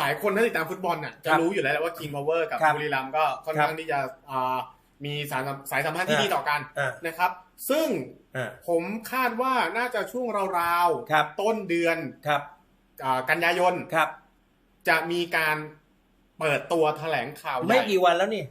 หลายคนถ้าติดตามฟุตบอลน่ะจะครับรู้อยู่แล้วแหละว่า King Power กับครับบุรีรัมย์ก็ค่อนครับข้างที่จะอ่ามีสายสัมสายสัมพันธ์ที่อ่าดีต่อกันอ่านะครับ ซึ่งอ่าผมคาดว่าน่าจะช่วงราวครับๆต้นเดือนครับอ่ากันยายนครับจะมีการเปิดตัวแถลงข่าวใหไม่ญ่กี่วันแล้วนี่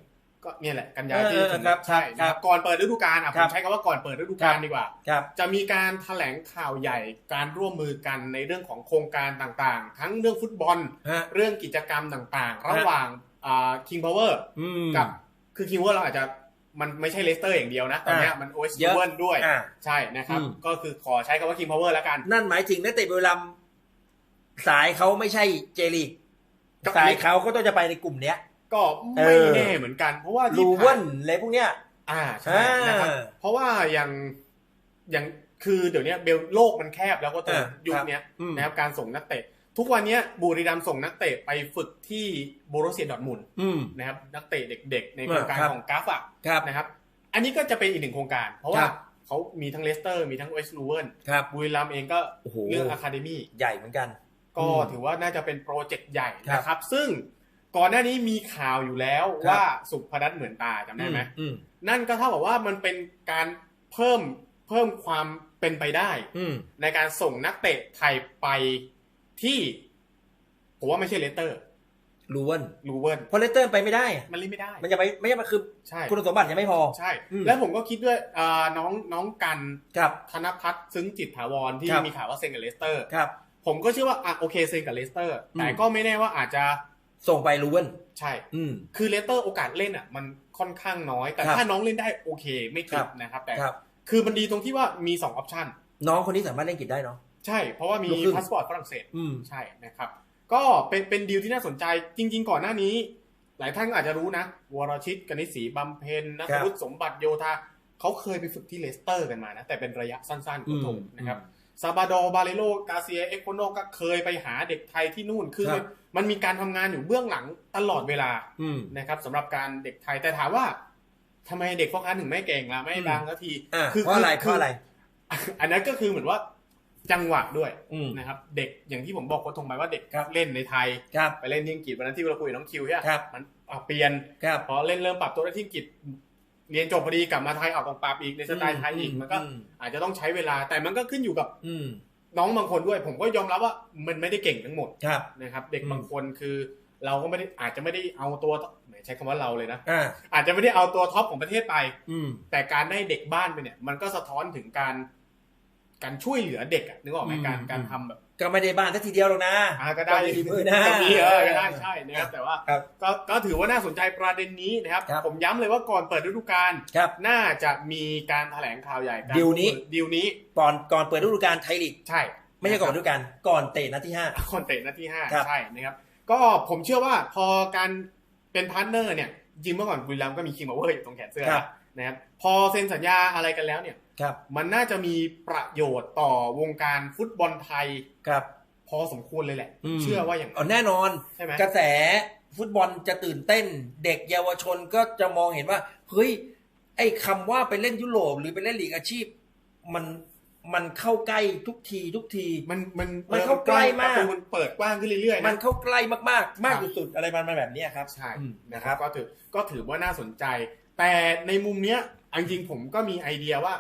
ก็เนี่ยแหละกันยาเออที่เออถึงครับใช่ครับนะครับก่อนเปิดฤดูกาลอะคผรัมบใช้คำว่าก่อนเปิดฤดูกาลดีกว่าครับจะมีการแถลงข่าวใหญ่การร่วมมือกันในเรื่องของโครงการต่างๆ ทั้งเรื่องฟุตบอลฮะเรื่องกิจกรรมต่างๆฮะระหว่างอ่า King Power อืมกับคือ King Power เราอาจจะมันไม่ใช่เลสเตอร์อย่างเดียวนะ ตอนเนี้ยอะมันโอเอสเยอะเวิด้วยอ่าใช่นะครับอืมก็คือขอใช้คำว่า King Power แล้วกัน นั่นหมายถึงนักเตะบุรีรัมย์สายเขาไม่ใช่เจลีกก็สายเขาก็ต้องจะไปในกลุ่มเนี้ย ก็ไม่เออแน่เหมือนกัน เพราะว่าที่ลูผ่าเว่นอะไรพวกเนี้ย อ่าใช่นะครับอ่าเพราะว่าอย่างอย่างคือเดี๋ยวนี้เบลโลกมันแคบแล้วก็ตัวอ่ายุคครับเนี้ยอืมนะครับการส่งนักเตะ ทุกวันเนี้ยบุรีรัมย์ส่งนักเตะไปฝึกที่โบโรเซียดอร์ทมุนด์อืมนะครับนักเตะเด็กๆ ในโครงการครับของกราฟอะครับนะครับ อันนี้ก็จะเป็นอีกหนึ่งโครงการ เพราะว่าครับเขามีทั้งเลสเตอร์มีทั้งเวสต์ลูเวนครับบุรีรัมย์เองก็โอ้โหเรื่องอะคาเดมี่ใหญ่เหมือนกัน ก็อืมถือว่าน่าจะเป็นโปรเจกต์ใหญ่ครับนะครับ ซึ่ง ก่อนหน้านี้มีข่าวอยู่แล้วครับว่าสุพนัทเหมือนตาจำได้ไหมอืมนั่นก็เท่ากับว่ามันเป็นการเพิ่มเพิ่มความเป็นไปได้อืมในการส่งนักเตะไทยไปที่ผมว่าไม่ใช่เลสเตอร์ลูเว่นลูเวิร์นเพราะเลสเตอร์ไปไม่ได้ มันเล่นไม่ได้ มันจะไปไม่ใช่มันคือใช่คุณสมบัติยังไม่พอใช่อืมแล้วผมก็คิดด้วยอ่าน้องน้องกันครับธนพัฒน์ซึ้งจิตถาวรที่ครับมีข่าวว่าเซ็นกับเลสเตอร์ครับ ผมก็เชื่อว่าอะโอเคเซ็นกับเลสเตอร์อืมแต่ก็ไม่แน่ว่าอาจจะ ส่งไปลูเว่นใช่ อืม คือเลสเตอร์โอกาสเล่นอะ มันค่อนข้างน้อย แต่ครับถ้าน้องเล่นได้โอเค ไม่ติครัดบนะครับ แต่ครับคือมันดีตรงที่ว่ามี2ออปชันน้องคนนี้สามารถเล่นอังกฤษได้เนาะใช่ เพราะว่ามีลูกครึ่งพาสปอร์ตฝรั่งเศสอืมใช่นะครับ ก็เป็นเป็นดีลที่น่าสนใจจริง ๆ ก่อนหน้านี้ หลายท่านก็อาจจะรู้นะ วรชิตกนิษฐ์ศรีบำเพ็ญนัทวุฒิสมบัติโยธาเขาเคยไปฝึกที่เลสเตอร์กันมานะ แต่เป็นระยะสั้นๆอืก็มถูกนะครับ ซาบาโดบาเลโลกาเซียเอ็กโคโนก็เคยไปหาเด็กไทยที่นู่นคือครับมันมีการทำงานอยู่เบื้องหลังตลอดเวลาอืมนะครับสำหรับการเด็กไทยแต่ถามว่าทำไมเด็กฟอร์คันถึงไม่เก่งล่ะไม่ดังสักทีอ่าเพราะอะไรเพราะอะไร อันนั้นก็คือเหมือนว่าจังหวะด้วยอืมนะครับ เด็กอย่างที่ผมบอกโค้ชทงไปว่าเด็กครับเล่นในไทยครับไปเล่นที่อังกฤษวันนั้นที่เราคุยกับน้องคิวใช่ไหมครับมันเอาเปลี่ยนครับพอเล่นเริ่มปรับตัวได้ที่อังกฤษ เรียนจบพอดีกลับมาไทยออกต้องปรับอีกในสไตล์ไทยอีกมันก็อืมอาจจะต้องใช้เวลาแต่มันก็ขึ้นอยู่กับอืมน้องบางคนด้วย ผมก็ยอมรับว่ามันไม่ได้เก่งทั้งหมดครับนะครับ เด็กอืมบางคนคือเราก็ไม่ได้อาจจะไม่ได้เอาตัวแหมใช้คำว่าเราเลยนะอ่าอาจจะไม่ได้เอาตัวท็อปของประเทศไป อืมแต่การได้เด็กบ้านไปเนี่ย มันก็สะท้อนถึงการ การช่วยเหลือเด็กอะนึกออกไหมอืมการการอืมทำแบบ ก็ไม่ได้บ้านสักทีเดียวหรอกนะอ่าก็ได้มีมือนะก็มีเออก็ได้ใช่นะครับแต่ว่าครับก็ก็ถือว่าน่าสนใจประเด็นนี้นะครับครับผมย้ำเลยว่าก่อนเปิดฤดูกาลครับน่าจะมีการแถลงข่าวใหญ่การดีลนี้ดีลนี้ก่อนก่อนเปิดฤดูกาลไทยลีกใช่ ไม่ใช่ก่อนฤดูกาลก่อนเตะนัดที่ห้าคอนเตะหน้าที่ห้าครับใช่นะครับ ก็ผมเชื่อว่าพอการเป็นพาร์ทเนอร์เนี่ยจริงเมื่อก่อนบุรีรัมย์ก็มีคิงบาวเวอร์อยู่ตรงแขนเสื้อครับนะครับพอเซ็นสัญญาอะไรกันแล้วเนี่ย ครับมันน่าจะมีประโยชน์ต่อวงการฟุตบอลไทยครับ พอสมควรเลยแหละมเชื่อว่าอย่างอ๋อแน่นอนใช่ไหมกระแสฟุตบอลจะตื่นเต้น เด็กเยาวชนก็จะมองเห็นว่าเฮ้ยไอ้คำว่าไปเล่นยุโรปหรือไปเล่นลีกอาชีพ มันมันเข้าใกล้ทุกทีทุกที มันมันมันเข้าใกล้มากประตูมันเปิดกว้างขึ้นเรื่อยๆมันนะเข้าใกล้มากๆ มากครับสุดๆอะไรมันมาแบบเนี้ยครับใช่อืมนะครับ ก็ถือก็ถือว่าน่าสนใจ แต่ในมุมเนี้ยเอาจริงๆผมก็มีไอเดียว่า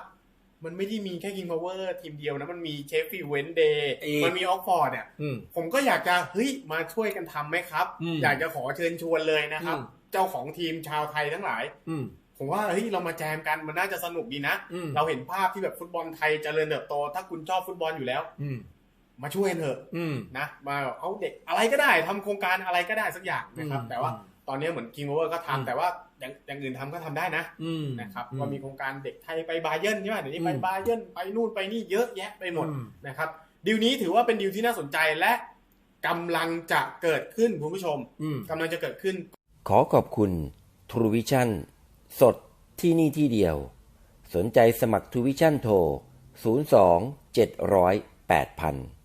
มันไม่ได้มีแค่ King Power ทีมเดียวนะ มันมีเชฟฟี่เวนเดย์อีกมันมีออกฟอร์ดเนี่ยอืมผมก็อยากจะเฮ้ยมาช่วยกันทำไหมครับอืมอยากจะขอเชิญชวนเลยนะครับอืมเจ้าของทีมชาวไทยทั้งหลายอืมผมว่าเฮ้ยเรามาแจมกันมันน่าจะสนุกดีนะอืมเราเห็นภาพที่แบบฟุตบอลไทยเจริญเติบโต ถ้าคุณชอบฟุตบอลอยู่แล้วอืมมาช่วยกันเถอะอืมนะมาเอาเด็กอะไรก็ได้ทำโครงการอะไรก็ได้สักอย่างนะครับ แต่ว่า ตอนนี้เหมือน King Power ก็อืมทำแต่ว่าอย่างอย่างอื่นทำก็ทำได้นะอืมนะครับอืว่ามีโครงการเด็กไทยไปบาเยิร์นใช่ไหมเดี๋ยวนี้ไปอืมบาเยิร์นไปนู่นไปนี่เยอะแยะไปหมดอืมนะครับดีลนี้ถือว่าเป็นดีลที่น่าสนใจและกำลังจะเกิดขึ้นคุณผู้ชมอืมกำลังจะเกิดขึ้น ขอขอบคุณ True Vision สดที่นี่ที่เดียว สนใจสมัคร True Vision โทร 02 700 8000